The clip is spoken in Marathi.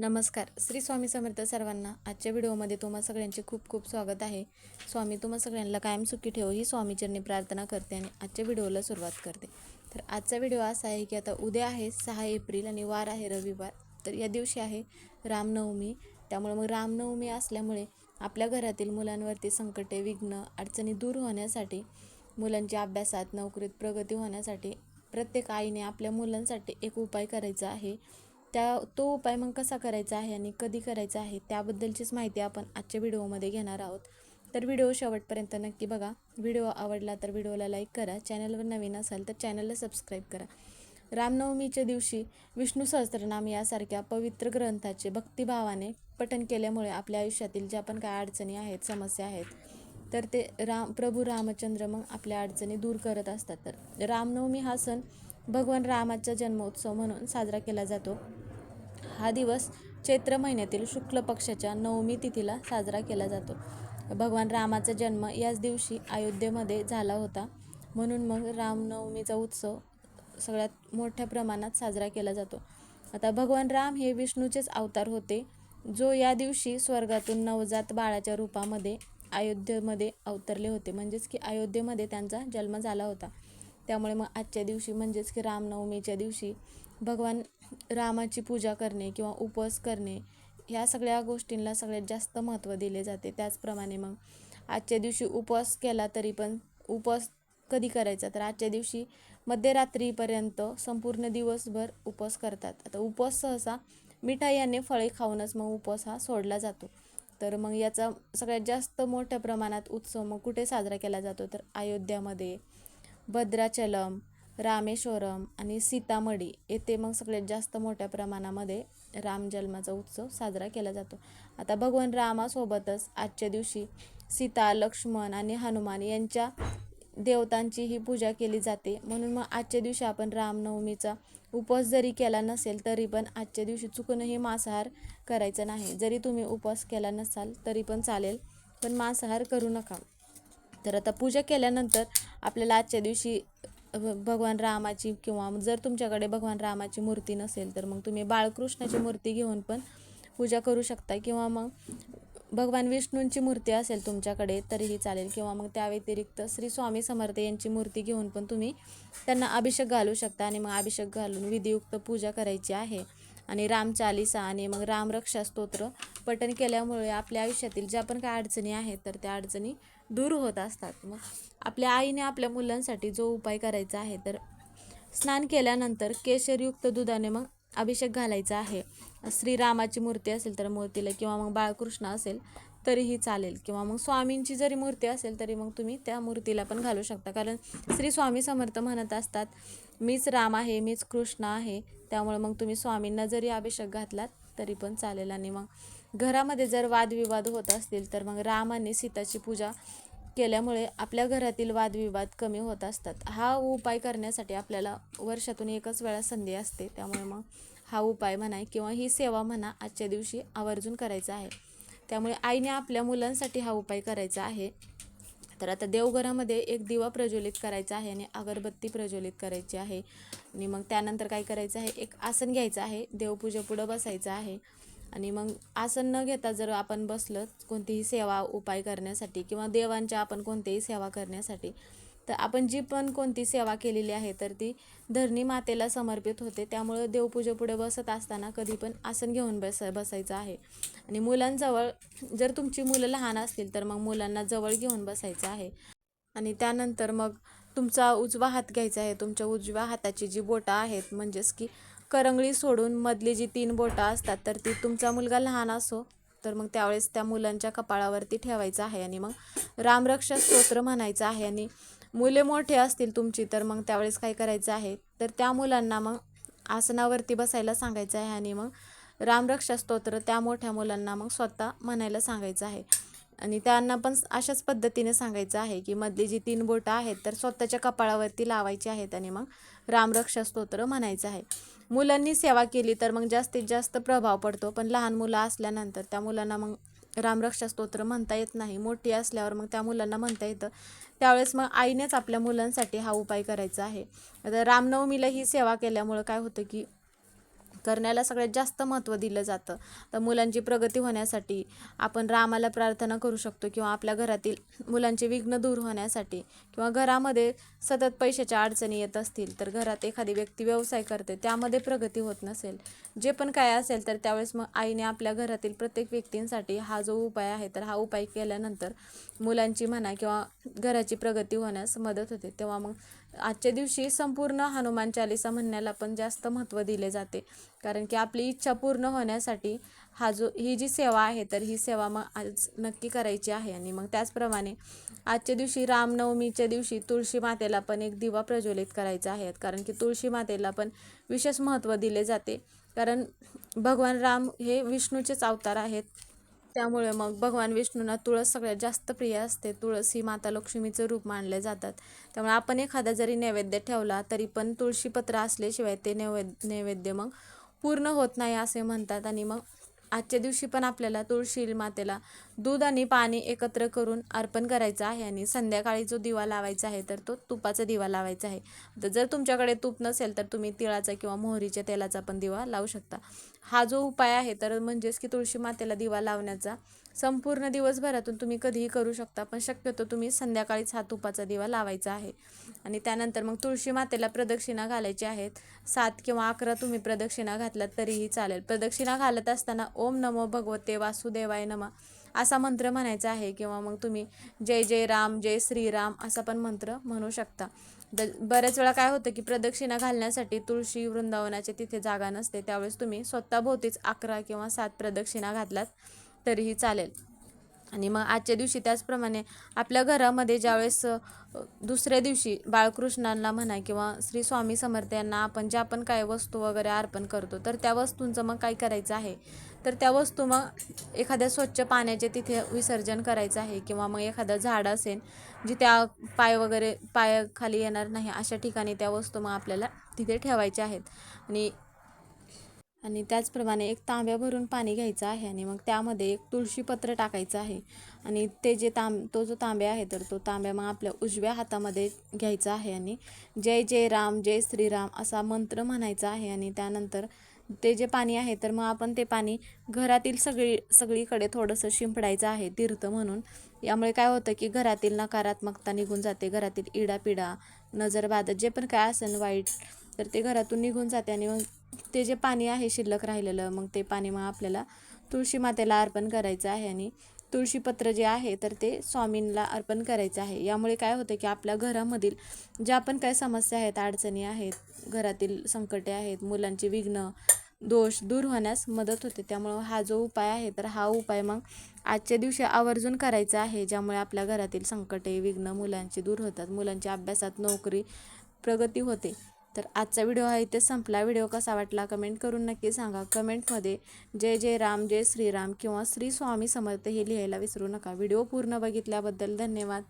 नमस्कार. श्री स्वामी समर्थ सर्वांना आजच्या व्हिडिओमध्ये तुम्हा सगळ्यांचे खूप खूप स्वागत आहे. स्वामी तुम्हा सगळ्यांना कायम सुखी ठेवो ही स्वामीचरणी प्रार्थना करते आणि आजच्या व्हिडिओला सुरुवात करते. तर आजचा व्हिडिओ असा आहे की आता उद्या आहे सहा एप्रिल आणि वार आहे रविवार. तर या दिवशी आहे रामनवमी. त्यामुळे मग रामनवमी असल्यामुळे आपल्या घरातील मुलांवरती संकटे विघ्न अडचणी दूर होण्यासाठी मुलांच्या अभ्यासात नोकरीत प्रगती होण्यासाठी प्रत्येक आईने आपल्या मुलांसाठी एक उपाय करायचा आहे. त्या तो उपाय मग कसा करायचा आहे आणि कधी करायचा आहे त्याबद्दलचीच माहिती आपण आजच्या व्हिडिओमध्ये घेणार आहोत. तर व्हिडिओ शेवटपर्यंत नक्की बघा. व्हिडिओ आवडला तर व्हिडिओला लाईक करा. चॅनलवर नवीन असाल तर चॅनलला सबस्क्राईब करा. रामनवमीच्या दिवशी विष्णू सहस्त्रनाम यासारख्या पवित्र ग्रंथाचे भक्तिभावाने पठण केल्यामुळे आपल्या आयुष्यातील ज्या पण काय अडचणी आहेत समस्या आहेत तर ते राम प्रभू रामचंद्र मग आपल्या अडचणी दूर करत असतात. तर रामनवमी हा सण भगवान रामाचा जन्मोत्सव म्हणून साजरा केला जातो. हा दिवस चैत्र महिन्यातील शुक्ल पक्षाच्या नवमी तिथीला साजरा केला जातो. भगवान रामाचा जन्म याच दिवशी अयोध्येमध्ये झाला होता. म्हणून मग रामनवमीचा उत्सव सगळ्यात मोठ्या प्रमाणात साजरा केला जातो. आता भगवान राम हे विष्णूचेच अवतार होते जो या दिवशी स्वर्गातून नवजात बाळाच्या रूपामध्ये अयोध्येमध्ये अवतरले होते. म्हणजेच की अयोध्येमध्ये त्यांचा जन्म झाला होता. त्यामुळे मग आजच्या दिवशी म्हणजेच की रामनवमीच्या दिवशी भगवान रामाची पूजा करणे किंवा उपवास करणे ह्या सगळ्या गोष्टींना सगळ्यात जास्त महत्त्व दिले जाते. त्याचप्रमाणे मग आजच्या दिवशी उपवास केला तरी पण उपवास कधी करायचा? तर आजच्या दिवशी मध्यरात्रीपर्यंत संपूर्ण दिवसभर उपवास करतात. आता उपवास सहसा मिठाई आणि फळे खाऊनच मग उपवास हा सोडला जातो. तर मग याचा सगळ्यात जास्त मोठ्या प्रमाणात उत्सव मग कुठे साजरा केला जातो? तर अयोध्यामध्ये भद्राचलम रामेश्वरम आणि सीतामढी येथे मग सगळ्यात जास्त मोठ्या प्रमाणामध्ये रामजन्माचा उत्सव साजरा केला जातो. आता भगवान रामासोबतच आजच्या दिवशी सीता लक्ष्मण आणि हनुमान यांच्या देवतांची ही पूजा केली जाते. म्हणून मग आजच्या दिवशी आपण रामनवमीचा उपवास जरी केला नसेल तरी पण आजच्या दिवशी चुकूनही मांसाहार करायचा नाही. जरी तुम्ही उपवास केला नसाल तरी पण चालेल पण मांसाहार करू नका. तर आता पूजा केल्यानंतर आपल्याला आजच्या दिवशी भगवान रामाची किंवा जर तुमच्याकडे भगवान रामाची मूर्ती नसेल तर मग तुम्ही बाळकृष्णाची मूर्ती घेऊन पण पूजा करू शकता किंवा मग भगवान विष्णूंची मूर्ती असेल तुमच्याकडे तरीही चालेल. किंवा मग त्या व्यतिरिक्त श्री स्वामी समर्थ यांची मूर्ती घेऊन पण तुम्ही त्यांना अभिषेक घालू शकता आणि मग अभिषेक घालून विधियुक्त पूजा करायची आहे. आणि रामचालिसा आणि मग रामरक्षा स्तोत्र पठण केल्यामुळे आपल्या आयुष्यातील ज्या पण काय अडचणी आहेत तर त्या अडचणी दूर होत असतात. मग आपल्या आईने आपल्या मुलांसाठी जो उपाय करायचा आहे तर स्नान केल्यानंतर केशरयुक्त दुधाने मग अभिषेक घालायचा आहे. श्रीरामाची मूर्ती असेल तर मूर्तीला किंवा मग बाळकृष्ण असेल तरीही चालेल. किंवा मग स्वामींची जरी मूर्ती असेल तरी मग तुम्ही त्या मूर्तीला पण घालू शकता. कारण श्री स्वामी समर्थ म्हणत असतात मीच राम आहे मीच कृष्ण आहे. त्यामुळे मग तुम्ही स्वामींना जरी अभिषेक घातलात तरी पण चालेल. आणि मग घरामध्ये जर वादविवाद होत असतील तर मग रामाने सीताची पूजा केल्यामुळे आपल्या घरातील वादविवाद कमी होत असतात. हा उपाय करण्यासाठी आपल्याला वर्षातून एकच वेळा संधी असते. त्यामुळे मग हा उपाय म्हणा किंवा ही सेवा म्हणा आजच्या दिवशी आवर्जून करायचा आहे. त्यामुळे आईने आपल्या मुलांसाठी हा उपाय करायचा आहे. तर आता देवघरामध्ये एक दिवा प्रज्वलित करायचा आहे आणि अगरबत्ती प्रज्वलित करायची आहे. आणि मग त्यानंतर काय करायचं आहे? एक आसन घ्यायचं आहे. देवपूजेपुढं बसायचं आहे. आणि मग आसन न घेता जर आपण बसलं कोणतीही सेवा उपाय करण्यासाठी किंवा देवांच्या आपण कोणतीही सेवा करण्यासाठी तर आपण जी पण कोणती सेवा केलेली आहे तर ती धरणी मातेला समर्पित होते. त्यामुळं देवपूजेपुढे बसत असताना कधी पण आसन घेऊन बस बसायचं आहे. आणि मुलांजवळ जर तुमची मुलं लहान असतील तर मग मुलांना जवळ घेऊन बसायचं आहे. आणि त्यानंतर मग तुमचा उजवा हात घ्यायचा आहे. तुमच्या उजव्या हाताची जी बोटं आहेत म्हणजेच की करंगळी सोडून मधली जी तीन बोटं असतात तर ती तुमचा मुलगा लहान असो तर मग त्यावेळेस त्या मुलांच्या कपाळावरती ठेवायचं आहे आणि मग रामरक्षा स्तोत्र म्हणायचं आहे आणि मुले मोठे असतील तुमची तर मग त्यावेळेस काय करायचं आहे? तर त्या मुलांना मग आसनावरती बसायला सांगायचं आहे आणि मग रामरक्षा स्तोत्र त्या मोठ्या मुलांना मग स्वतः म्हणायला सांगायचं आहे. आणि त्यांना पण अशाच पद्धतीने सांगायचं आहे की मधली जी तीन बोटं आहेत तर स्वतःच्या कपाळावरती लावायची आहेत आणि मग रामरक्षा स्तोत्र म्हणायचं आहे. मुलांनी सेवा केली तर मग जास्तीत जास्त प्रभाव पडतो. पण लहान मुलं असल्यानंतर त्या मुलांना मग रामरक्षा स्तोत्र म्हणता येत नाही. मोठी असल्यावर मग त्या मुलांना म्हणता येतं. त्यावेळेस मग आईनेच आपल्या मुलांसाठी हा उपाय करायचा आहे. आता रामनवमीला ही सेवा केल्यामुळं काय होतं की करण्याला सगळ्यात जास्त महत्त्व दिलं जातं. तर मुलांची प्रगती होण्यासाठी आपण रामाला प्रार्थना करू शकतो किंवा आपल्या घरातील मुलांचे विघ्न दूर होण्यासाठी किंवा घरामध्ये सतत पैशाच्या अडचणी येत असतील तर घरात एखादी व्यक्ती व्यवसाय करते त्यामध्ये प्रगती होत नसेल. जे पण काय असेल तर त्यावेळेस मग आईने आपल्या घरातील प्रत्येक व्यक्तींसाठी हा जो उपाय आहे तर हा उपाय केल्यानंतर मुलांची म्हणा किंवा घराची प्रगती होण्यास मदत होते. तेव्हा मग आजच्या दिवशी संपूर्ण हनुमान चालिसा म्हणण्याला पण जास्त महत्त्व दिले जाते. कारण की आपली इच्छा पूर्ण होण्यासाठी हा जो ही जी सेवा आहे तर ही सेवा मग आज नक्की करायची आहे. आणि मग त्याचप्रमाणे आजच्या दिवशी रामनवमीच्या दिवशी तुळशी मातेला पण एक दिवा प्रज्वलित करायचा आहे. कारण की तुळशी मातेला पण विशेष महत्त्व दिले जाते. कारण भगवान राम हे विष्णूचेच अवतार आहेत. त्यामुळे मग भगवान विष्णूंना तुळस सगळ्यात जास्त प्रिय असते. तुळस ही माता लक्ष्मीचं रूप मानले जातात. त्यामुळे आपण एखादा जरी नैवेद्य ठेवला तरी पण तुळशीपत्र असल्याशिवाय ते नैवेद्य नैवेद्य मग पूर्ण होत नाही असे म्हणतात आणि मग आजच्या दिवशी पण आपल्याला तुळशी मातेला दूध आणि पाणी एकत्र करून अर्पण करायचं आहे आणि संध्याकाळी जो दिवा लावायचा आहे तर तो तुपाचा दिवा लावायचा आहे. तर जर तुमच्याकडे तूप नसेल तर तुम्ही तिळाचा किंवा मोहरीच्या तेलाचा पण दिवा लावू शकता. हा जो उपाय आहे तर म्हणजेच की तुळशी मातेला दिवा लावण्याचा संपूर्ण दिवसभरातून तुम्ही कधीही करू शकता पण शक्यतो तुम्ही संध्याकाळीच हा तुपाचा दिवा लावायचा आहे. आणि त्यानंतर मग तुळशी मातेला प्रदक्षिणा घालायची आहेत. सात किंवा अकरा तुम्ही प्रदक्षिणा घातलात तरीही चालेल. प्रदक्षिणा घालत असताना ओम नमो भगवते वासुदेवाय नमा असा मंत्र म्हणायचा आहे किंवा मग तुम्ही जय जय राम जय श्रीराम असा पण मंत्र म्हणू शकता. द बऱ्याच वेळा काय होतं की प्रदक्षिणा घालण्यासाठी तुळशी वृंदावनाचे तिथे जागा नसते. त्यावेळेस तुम्ही स्वतःभोवतीच अकरा किंवा सात प्रदक्षिणा घातलात तरीही चालेल. आणि मग आजच्या दिवशी त्याचप्रमाणे आपल्या घरामध्ये ज्यावेळेस दुसऱ्या दिवशी बाळकृष्णांना म्हणा किंवा श्री स्वामी समर्थ यांना आपण ज्या पण काय वस्तू वगैरे अर्पण करतो तर त्या वस्तूंचं मग काय करायचं आहे? तर त्या वस्तू मग एखाद्या स्वच्छ पाण्याचे तिथे विसर्जन करायचं आहे किंवा मग एखादं झाड असेल जी त्या पाय वगैरे पायाखाली येणार नाही अशा ठिकाणी त्या वस्तू मग आपल्याला तिथे ठेवायच्या आहेत. आणि आणि त्याचप्रमाणे एक तांब्या भरून पाणी घ्यायचं आहे आणि मग त्यामध्ये एक तुळशीपत्र टाकायचं आहे. आणि ते जे तांब तो जो तांब्या आहे तर तो तांब्या मग आपल्या उजव्या हातामध्ये घ्यायचा आहे आणि जय जय राम जय श्रीराम असा मंत्र म्हणायचा आहे. आणि त्यानंतर ते जे पाणी आहे तर मग आपण ते पाणी घरातील सगळी सगळीकडे थोडंसं शिंपडायचं आहे तीर्थ म्हणून. यामुळे काय होतं की घरातील नकारात्मकता निघून जाते घरातील इडापिडा नजरबाधा जे पण काय असेल वाईट तर ते घरातून निघून जाते आणि मग ते जे पाणी आहे शिल्लक राहिलेलं मग ते पाणी मग आपल्याला तुळशी मातेला अर्पण करायचं आहे आणि तुळशीपत्र जे आहे तर ते स्वामींना अर्पण करायचं आहे. यामुळे काय होतं की आपल्या घरामधील ज्या पण काय समस्या आहेत अडचणी आहेत घरातील संकटे आहेत मुलांची विघ्न दोष दूर होण्यास मदत होते. त्यामुळं हा जो उपाय आहे तर हा उपाय मग आजच्या दिवशी आवर्जून करायचा आहे ज्यामुळे आपल्या घरातील संकटे विघ्न मुलांची दूर होतात मुलांच्या अभ्यासात नोकरी प्रगती होते. तर आजचा व्हिडिओ हा इथे संपला. व्हिडिओ कसा वाटला कमेंट करून नक्की सांगा. कमेंटमध्ये जय जय राम जय श्रीराम किंवा श्री स्वामी समर्थ हे लिहायला विसरू नका. व्हिडिओ पूर्ण बघितल्याबद्दल धन्यवाद.